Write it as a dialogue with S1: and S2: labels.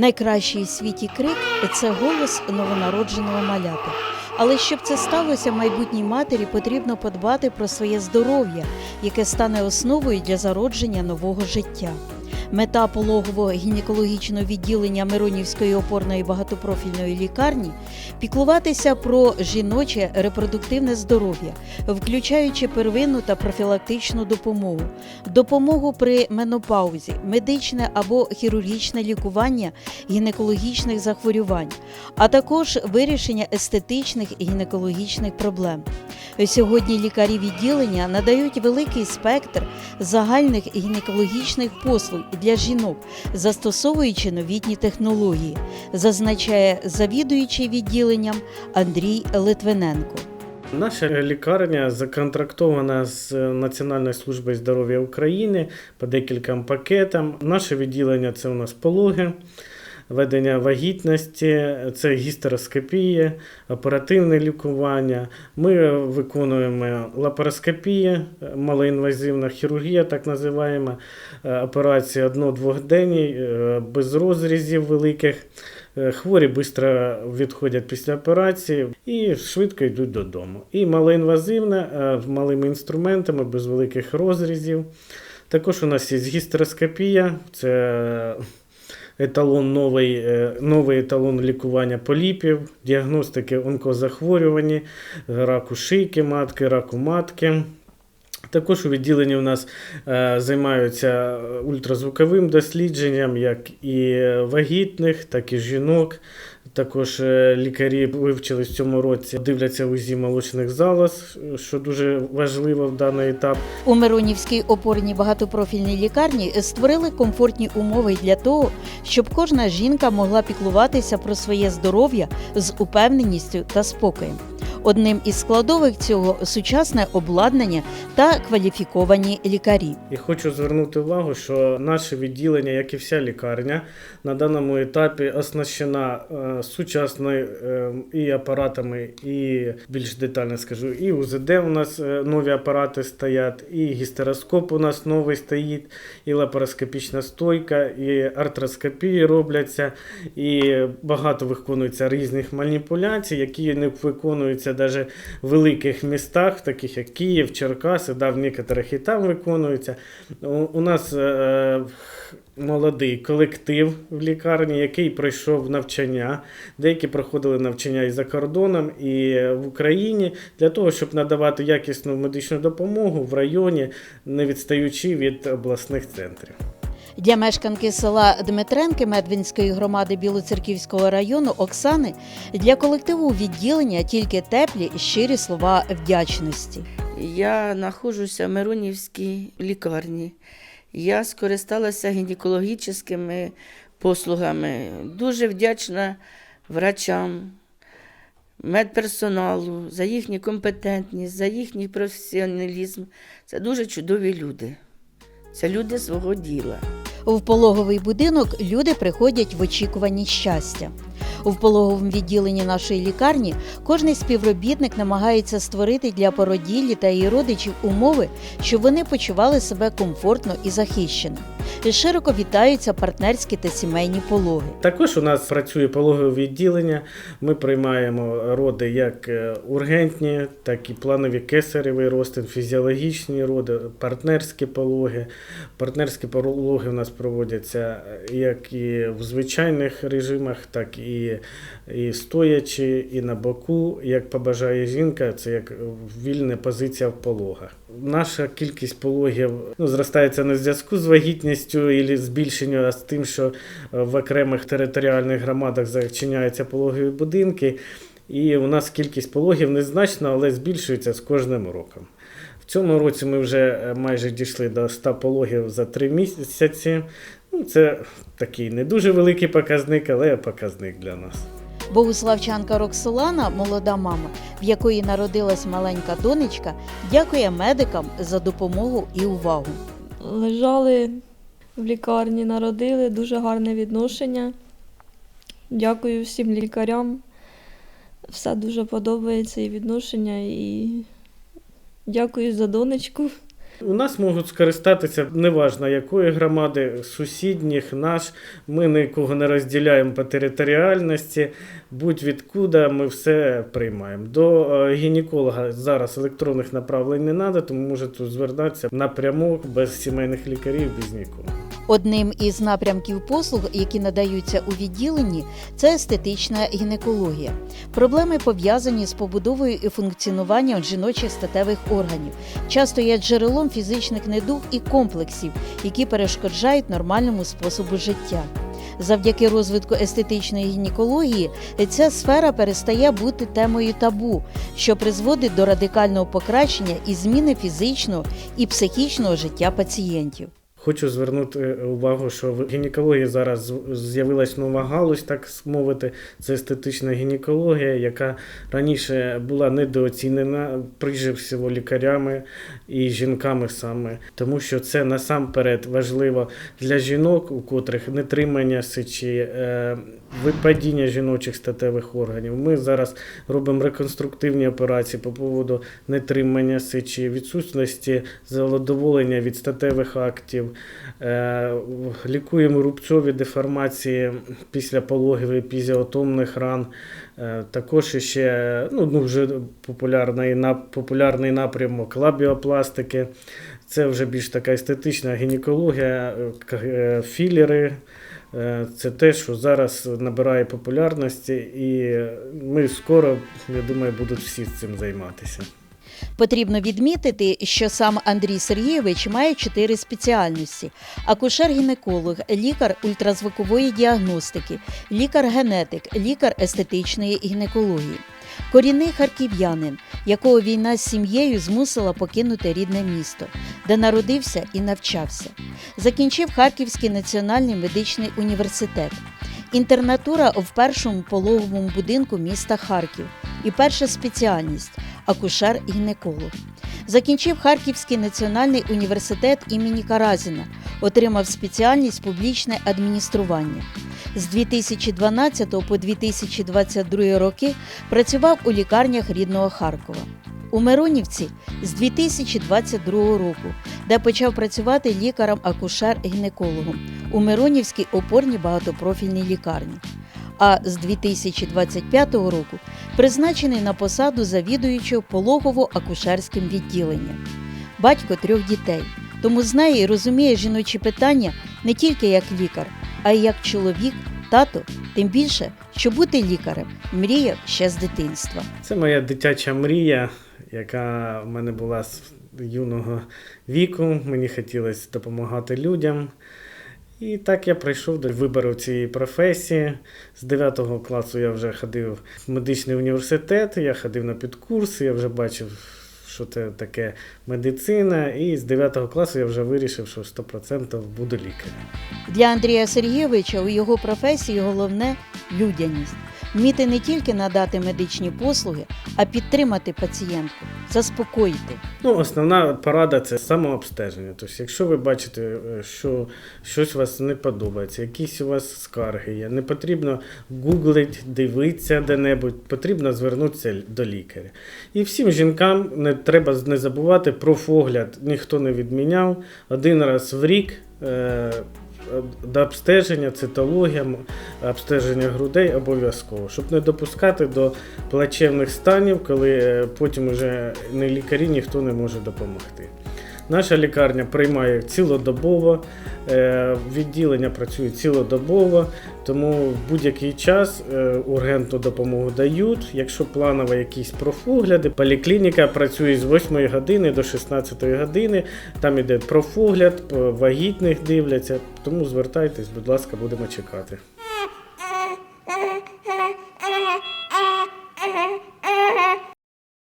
S1: Найкращий у світі крик це голос новонародженого малята. Але щоб це сталося, майбутній матері потрібно подбати про своє здоров'я, яке стане основою для зародження нового життя. Мета пологового гінекологічного відділення Миронівської опорної багатопрофільної лікарні піклуватися про жіноче репродуктивне здоров'я, включаючи первинну та профілактичну допомогу, допомогу при менопаузі, медичне або хірургічне лікування гінекологічних захворювань, а також вирішення естетичних і гінекологічних проблем. Сьогодні лікарі відділення надають великий спектр загальних гінекологічних послуг для жінок, застосовуючи новітні технології, зазначає завідуючий відділенням Андрій Литвиненко.
S2: Наша лікарня законтрактована з Національною службою здоров'я України по декільком пакетам. Наше відділення це у нас пологи, ведення вагітності, це гістероскопія, оперативне лікування. Ми виконуємо лапароскопію, малоінвазивна хірургія, так називаємо, е, операції одно-двохденні, е, без розрізів великих. Е, Хворі швидко відходять після операції і швидко йдуть додому. І малоінвазивна, малими інструментами, без великих розрізів. Також у нас є гістероскопія, це еталон новий, е, новий еталон лікування поліпів, діагностики онкозахворювання, раку шийки матки, раку матки. Також у відділенні у нас е, займаються ультразвуковим дослідженням, як і вагітних, так і жінок. Також е, лікарі вивчили в цьому році, дивляться УЗІ молочних залоз, що дуже важливо в даний етап.
S1: У Миронівській опорній багатопрофільній лікарні створили комфортні умови для того, щоб кожна жінка могла піклуватися про своє здоров'я з упевненістю та спокоєм. Одним із складових цього сучасне обладнання та кваліфіковані лікарі.
S2: І хочу звернути увагу, що наше відділення, як і вся лікарня, на даному етапі оснащена е, сучасною е, і апаратами, і більш детально скажу, і УЗД у нас е, нові апарати стоять, і гістероскоп у нас новий стоїть, і лапароскопічна стойка, і артроскопії робляться, і багато виконується різних маніпуляцій, які не виконуються навіть в великих містах, таких як Київ, Черкаси, да, в некоторих і там виконуються. У, у нас е, молодий колектив в лікарні, який пройшов навчання. Деякі проходили навчання і за кордоном, і в Україні для того, щоб надавати якісну медичну допомогу в районі, не відстаючи від обласних центрів.
S1: Для мешканки села Дмитренки Медвинської громади Білоцерківського району Оксани для колективу відділення тільки теплі і щирі слова вдячності.
S3: Я знаходжуся в Миронівській лікарні. Я скористалася гінекологічними послугами. Дуже вдячна врачам, медперсоналу за їхню компетентність, за їхній професіоналізм. Це дуже чудові люди. Це люди свого діла.
S1: В пологовий будинок люди приходять в очікуванні щастя. В пологовому відділенні нашої лікарні кожний співробітник намагається створити для породіллі та її родичів умови, щоб вони почували себе комфортно і захищено. Широко вітаються партнерські та сімейні пологи.
S2: Також у нас працює пологове відділення. Ми приймаємо роди як е, ургентні, так і планові кесаревий розтин, фізіологічні роди, партнерські пологи. Партнерські пологи у нас проводяться е, як і в звичайних режимах, так і, і стоячи, і на боку. Як побажає жінка, це як вільна позиція в пологах. Наша кількість пологів ну, зростається в зв'язку з вагітністю і збільшенням, а з тим, що е, в окремих територіальних громадах зачиняються пологові будинки. І у нас кількість пологів незначна, але збільшується з кожним роком. В цьому році ми вже е, майже дійшли до 100 пологів за 3 місяці. Ну, це такий не дуже великий показник, але показник для нас.
S1: Богуславчанка Роксолана, молода мама, в якої народилась маленька донечка, дякує медикам за допомогу і увагу.
S4: Лежали в лікарні, народили, дуже гарне відношення. Дякую всім лікарям. Все дуже подобається і відношення, і дякую за донечку.
S2: У нас можуть скористатися неважно якої громади, сусідніх, наш. Ми нікого не розділяємо по територіальності. Будь-відкуди ми все приймаємо. До е, гінеколога зараз електронних направлень не треба, тому можете звернутися напряму без сімейних лікарів, без нікого.
S1: Одним із напрямків послуг, які надаються у відділенні, це естетична гінекологія. Проблеми пов'язані з побудовою і функціонуванням жіночих статевих органів, часто є джерелом фізичних недуг і комплексів, які перешкоджають нормальному способу життя. Завдяки розвитку естетичної гінекології ця сфера перестає бути темою табу, що призводить до радикального покращення і зміни фізичного і психічного життя пацієнтів.
S2: Хочу звернути е, увагу, що в гінекології зараз з'явилась нова галузь, так мовити, це естетична гінекологія, яка раніше була недооцінена прежде всього лікарями і жінками саме, тому що це насамперед важливо для жінок, у котрих нетримання сечі, е, випадіння жіночих статевих органів. Ми зараз робимо реконструктивні операції по поводу нетримання сечі, відсутності задоволення від статевих актів. Е, Лікуємо рубцові деформації після пологів і пізіотомних ран. Е, Також ще ну, дуже популярний, нап- популярний напрямок лабіопластики. Це вже більш така естетична гінекологія, е, філери. Це те, що зараз набирає популярності, і ми скоро, я думаю, будуть всі цим займатися.
S1: Потрібно відмітити, що сам Андрій Сергійович має чотири спеціальності: акушер-гінеколог, лікар ультразвукової діагностики, лікар-генетик, лікар естетичної гінекології. Корінний харків'янин, якого війна з сім'єю змусила покинути рідне місто, де народився і навчався. Закінчив Харківський національний медичний університет. Інтернатура в першому пологовому будинку міста Харків і перша спеціальність акушер-гінеколог. Закінчив Харківський національний університет імені Каразіна, отримав спеціальність публічне адміністрування. З 2012 по 2022 роки працював у лікарнях рідного Харкова. У Миронівці з 2022 року, де почав працювати лікарем-акушер-гінекологом у Миронівській опорній багатопрофільній лікарні. А з 2025 року призначений на посаду завідуючого пологово-акушерським відділенням. Батько трьох дітей, тому знає і розуміє жіночі питання не тільки як лікар, а й як чоловік, тато, тим більше, що бути лікарем мріяв ще з дитинства.
S2: Це моя дитяча мрія, яка в мене була з юного віку. Мені хотілося допомагати людям. І так я прийшов до вибору цієї професії. З 9 класу я вже ходив в медичний університет, я ходив на підкурси, я вже бачив, що це таке медицина. І з 9 класу я вже вирішив, що 100% буду лікарем.
S1: Для Андрія Сергійовича у його професії головне людяність. Вміти не тільки надати медичні послуги, а підтримати пацієнтку, заспокоїти.
S2: Ну, основна порада це самообстеження. Тобто, якщо ви бачите, е, що щось у вас не подобається, якісь у вас скарги є, не потрібно гуглити, дивитися де-небудь, потрібно звернутися до лікаря. І всім жінкам не треба не забувати про погляд, ніхто не відміняв. Один раз в рік. До обстеження, цитологія, обстеження грудей обов'язково, щоб не допускати до плачевних станів, коли е, потім вже не лікарі ніхто не може допомогти. Наша лікарня приймає цілодобово, е, відділення працює цілодобово, тому в будь-який час е, ургентну допомогу дають. Якщо планово якісь профогляди, поліклініка працює з 8 години до 16 години. Там іде профогляд, вагітних дивляться. Тому звертайтесь, будь ласка, будемо чекати.